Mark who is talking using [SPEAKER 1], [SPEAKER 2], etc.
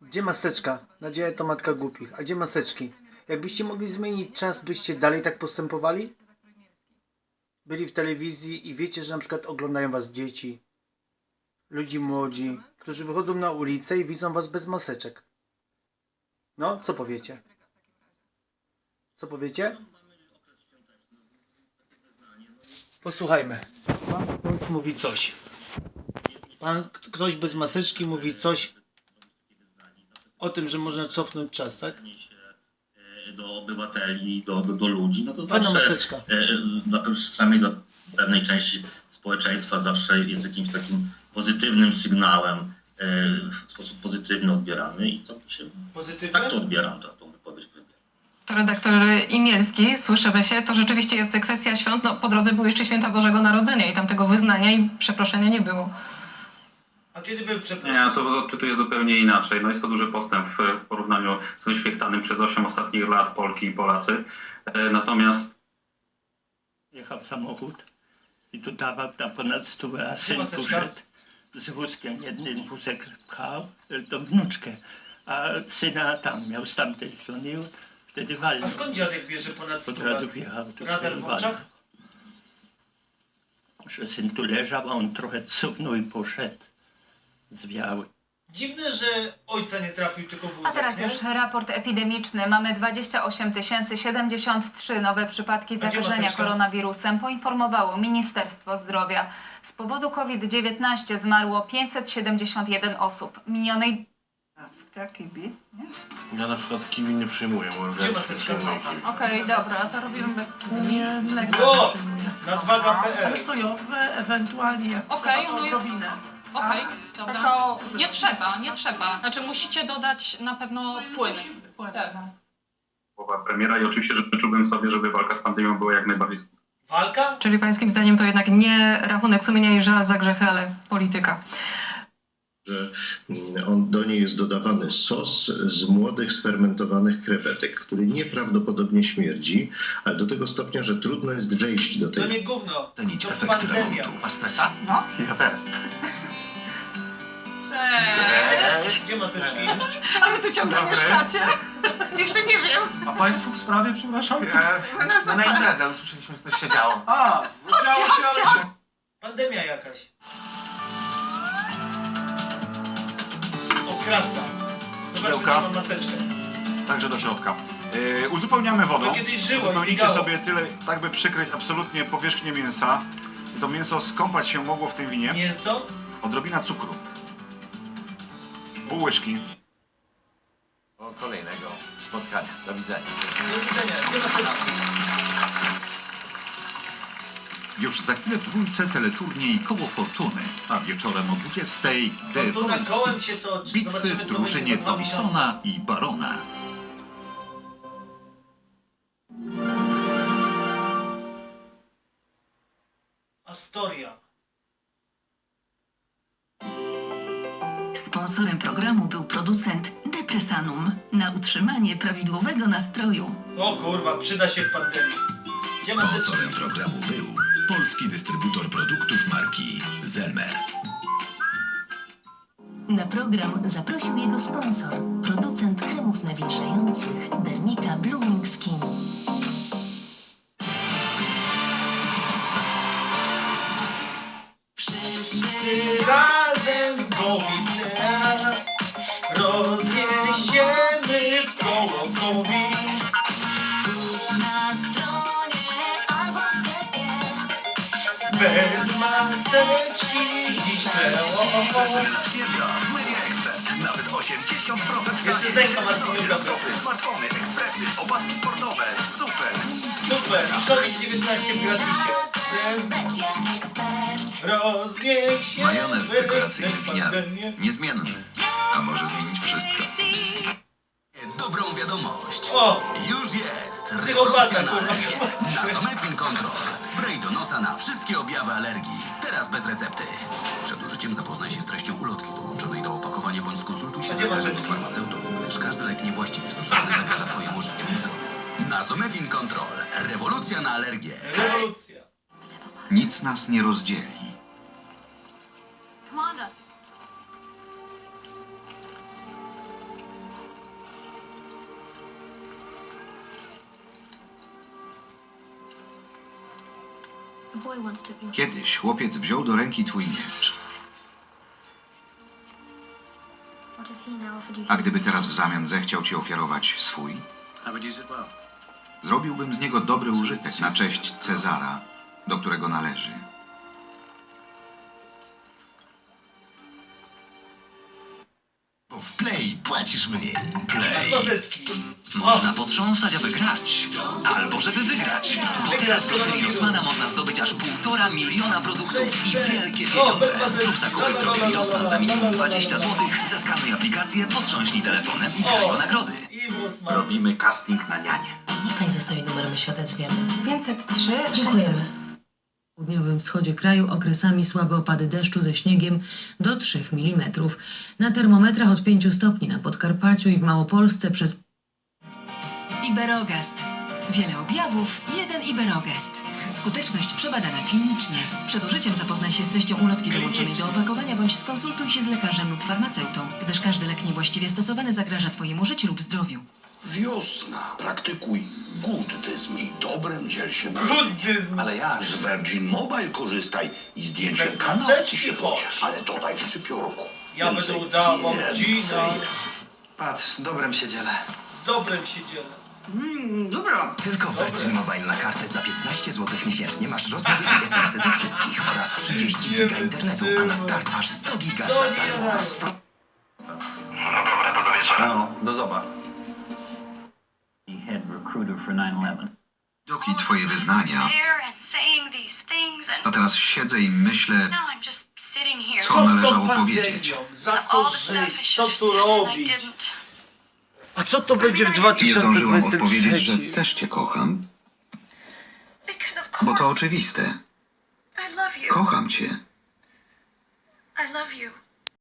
[SPEAKER 1] Gdzie maseczka? Nadzieja to matka głupich. A gdzie maseczki? Jakbyście mogli zmienić czas, byście dalej tak postępowali? Byli w telewizji i wiecie, że na przykład oglądają was dzieci, ludzi młodzi, którzy wychodzą na ulicę i widzą was bez maseczek. No, co powiecie? Co powiecie? Posłuchajmy. Pan ktoś mówi coś. Pan ktoś bez maseczki mówi coś o tym, że można cofnąć czas, tak?
[SPEAKER 2] e, do obywateli, do, do, do ludzi, no to
[SPEAKER 1] Fajna
[SPEAKER 2] zawsze,
[SPEAKER 1] maseczka.
[SPEAKER 2] e, e, dla, przynajmniej dla pewnej części społeczeństwa zawsze jest jakimś takim pozytywnym sygnałem, w sposób pozytywny odbierany i to się,
[SPEAKER 1] Pozytywne?
[SPEAKER 2] tak to odbieram, to, tą wypowiedź
[SPEAKER 3] redaktor Imielski, słyszymy się, to rzeczywiście jest kwestia świąt. No, po drodze były jeszcze święta Bożego Narodzenia i tam tego wyznania i przeproszenia nie było.
[SPEAKER 1] A kiedy
[SPEAKER 4] Nie,
[SPEAKER 1] przeprosiny?
[SPEAKER 4] ja to odczytuję zupełnie inaczej. No jest to duży postęp w porównaniu z tym przez 8 ostatnich lat Polki i Polacy. E, Natomiast
[SPEAKER 5] Jechał samochód i tu dawał tam ponad stówę, a syn
[SPEAKER 1] maseczka?
[SPEAKER 5] poszedł z wózkiem. Jeden wózek pchał y, tą wnuczkę, a syna tam miał z tamtej strony i wtedy
[SPEAKER 1] A
[SPEAKER 5] walnął.
[SPEAKER 1] skąd dziadek wie, że ponad
[SPEAKER 5] Od
[SPEAKER 1] stówę?
[SPEAKER 5] razu wjechał. tu
[SPEAKER 1] Radar w oczach?
[SPEAKER 5] Że syn tu leżał, a on trochę cofnął i poszedł. Zwiały.
[SPEAKER 1] Dziwne, że ojca nie trafił tylko wózek,
[SPEAKER 6] A teraz
[SPEAKER 1] nie?
[SPEAKER 6] już raport epidemiczny. Mamy 28 073 nowe przypadki zakażenia
[SPEAKER 1] maseczka?
[SPEAKER 6] koronawirusem, poinformowało Ministerstwo Zdrowia. Z powodu COVID-19 zmarło 571 osób. Minionej
[SPEAKER 7] Ja na przykład kiwi nie przyjmuję, bo
[SPEAKER 1] Gdzie maseczka?
[SPEAKER 3] Okej, dobra, to robimy bez...
[SPEAKER 8] Nie, mleka
[SPEAKER 1] O!
[SPEAKER 8] nie przyjmuję.
[SPEAKER 1] Nadwaga.pl
[SPEAKER 8] Sojowe, ewentualnie jak
[SPEAKER 9] Okej,
[SPEAKER 8] trzeba,
[SPEAKER 9] ono jest-
[SPEAKER 8] odrobinę.
[SPEAKER 9] Okej, dobra.
[SPEAKER 8] kakao
[SPEAKER 9] Nie trzeba, nie trzeba. Znaczy musicie dodać na pewno płyn.
[SPEAKER 8] Płyn.
[SPEAKER 9] Tak.
[SPEAKER 4] słowa premiera i oczywiście życzyłbym sobie, żeby walka z pandemią była jak najbardziej skuteczna.
[SPEAKER 1] Walka?
[SPEAKER 3] Czyli pańskim zdaniem to jednak nie rachunek sumienia i żal za grzechy, ale polityka.
[SPEAKER 10] że mm, on, do niej jest dodawany sos z młodych, sfermentowanych krewetek, który nieprawdopodobnie śmierdzi, ale do tego stopnia, że trudno jest wejść do
[SPEAKER 1] To
[SPEAKER 10] tej
[SPEAKER 1] nie gówno. To
[SPEAKER 7] efekty
[SPEAKER 1] pandemia.
[SPEAKER 7] remontu. Masz stresa?
[SPEAKER 8] No.
[SPEAKER 7] Ja też.
[SPEAKER 8] Cześć!
[SPEAKER 1] Gdzie maseczki?
[SPEAKER 8] A wy tu ciągle
[SPEAKER 7] Dobry.
[SPEAKER 8] mieszkacie? Jeszcze nie wiem.
[SPEAKER 7] A Państwu w sprawie, przepraszam? No na imprezę, usłyszeliśmy, że coś się działo. A,
[SPEAKER 8] Chodźcie, chodźcie.
[SPEAKER 1] Pandemia jakaś. O, krasa. Zobaczmy, czy mam maseczkę.
[SPEAKER 11] Także do środka. Yy, uzupełniamy wodą.
[SPEAKER 1] To kiedyś żyło i
[SPEAKER 11] Uzupełnijcie
[SPEAKER 1] migało.
[SPEAKER 11] sobie tyle, tak by przykryć absolutnie powierzchnię mięsa. To mięso skąpać się mogło w tym winie.
[SPEAKER 1] Mięso?
[SPEAKER 11] Odrobina cukru. Pół łyżki.
[SPEAKER 7] O kolejnego spotkania. Do widzenia.
[SPEAKER 1] Do widzenia.
[SPEAKER 12] Już za chwilę w dwójce teleturniej Koło Fortuny, a wieczorem o 20 The
[SPEAKER 1] Fortuna
[SPEAKER 12] Voice
[SPEAKER 1] kołem
[SPEAKER 12] Kids.
[SPEAKER 1] się toczy.
[SPEAKER 12] Bitwy
[SPEAKER 1] Zobaczymy, co
[SPEAKER 12] w
[SPEAKER 1] będzie
[SPEAKER 12] drużynie
[SPEAKER 1] za dwa
[SPEAKER 12] Thompsona i Barona.
[SPEAKER 1] Astoria.
[SPEAKER 13] Sponsorem programu był producent Depresanum na utrzymanie prawidłowego nastroju.
[SPEAKER 1] O kurwa, przyda się w pandemii. Gdzie maseczki?
[SPEAKER 12] Sponsorem programu był polski dystrybutor produktów marki Zelmer.
[SPEAKER 13] Na program zaprosił jego sponsor, producent kremów nawilżających Dermika Blooming Skin.
[SPEAKER 1] Ty razem w Bez maseczki dziś
[SPEAKER 12] Expert. Nawet 80%
[SPEAKER 1] Jeszcze Zdenka ma zdjęcie
[SPEAKER 12] Laptopy, smartfony, ekspresy, opaski sportowe. Super.
[SPEAKER 1] Super, COVID-19 w gratisie.
[SPEAKER 13] Expert.
[SPEAKER 1] Rozniesiemy
[SPEAKER 12] Majonez dekoracyjny
[SPEAKER 1] pandemię.
[SPEAKER 12] Niezmienny. A może zmienić wszystko?
[SPEAKER 7] Dobrą wiadomość.
[SPEAKER 1] O,
[SPEAKER 7] Już jest!
[SPEAKER 1] Psychopata,
[SPEAKER 7] Rewolucja na
[SPEAKER 1] kurwa.
[SPEAKER 7] alergię. Nasometyn Control. Spray do nosa na wszystkie objawy alergii. Teraz bez recepty. Przed użyciem zapoznaj się z treścią ulotki dołączonej do opakowania bądź skonsultuj się z lekarzem lub farmaceutą, gdyż każdy lek niewłaściwie stosowany zagraża Twojemu życiu i zdrowiu. Nasometyn Control. Rewolucja na alergię.
[SPEAKER 1] rewolucja.
[SPEAKER 12] Nic nas nie rozdzieli. Kiedyś chłopiec wziął do ręki twój miecz. A gdyby teraz w zamian zechciał ci ofiarować swój? Zrobiłbym z niego dobry użytek na cześć Cezara, do którego należy.
[SPEAKER 14] Play płacisz mniej. Play. Można potrząsać, aby grać. Albo żeby wygrać. Bo teraz w Loterii Rosmana można zdobyć aż półtora miliona produktów i wielkie pieniądze. Zrób zakupy w Loterii Rosman za minimum 20 zł. Zeskanuj aplikację, potrząśnij telefonem i graj o nagrody.
[SPEAKER 1] I.
[SPEAKER 15] Robimy casting na nianie.
[SPEAKER 16] Niech pani zostawi numer, my się odezwiemy.
[SPEAKER 17] 503
[SPEAKER 16] Dziękujemy. W południowym wschodzie kraju okresami słabe opady deszczu ze śniegiem do 3 mm. Na termometrach od 5 stopni na Podkarpaciu i w Małopolsce przez
[SPEAKER 13] Iberogast. Wiele objawów, jeden Iberogast. Skuteczność przebadana klinicznie. Przed użyciem zapoznaj się z treścią ulotki dołączonej do opakowania bądź skonsultuj się z lekarzem lub farmaceutą, gdyż każdy lek niewłaściwie stosowany zagraża Twojemu życiu lub zdrowiu.
[SPEAKER 14] Wiosna. Praktykuj buddyzm i dobrem dziel się
[SPEAKER 1] Buddyzm.
[SPEAKER 14] Ale jak? Z Virgin Mobile korzystaj i zdjęcie
[SPEAKER 1] Bez
[SPEAKER 14] kanału
[SPEAKER 1] maseczki
[SPEAKER 14] ci się
[SPEAKER 1] chodź.
[SPEAKER 14] pocie. Ale dodaj szczypiorku.
[SPEAKER 1] Ja
[SPEAKER 14] Więcej,
[SPEAKER 1] będę udawał
[SPEAKER 14] więcej.
[SPEAKER 1] Gina.
[SPEAKER 14] Patrz, dobrem się dzielę.
[SPEAKER 1] Dobrem się dzielę.
[SPEAKER 18] Dobra.
[SPEAKER 14] Tylko Virgin Mobile na kartę za 15 zł miesięcznie masz rozmowy i SMS-y do wszystkich oraz 30 giga internetu, a na start aż 100 giga za darmo.
[SPEAKER 15] No, do zoba.
[SPEAKER 12] Doki twoje wyznania. A teraz siedzę i myślę, co
[SPEAKER 1] Co z
[SPEAKER 12] należało powiedzieć.
[SPEAKER 1] pandemią? Za co żyć? Co tu robić? A co to będzie w
[SPEAKER 12] Nie zdążyłam odpowiedzieć, że
[SPEAKER 1] 2023?
[SPEAKER 12] też cię kocham, bo to oczywiste. Kocham cię.
[SPEAKER 18] I love you.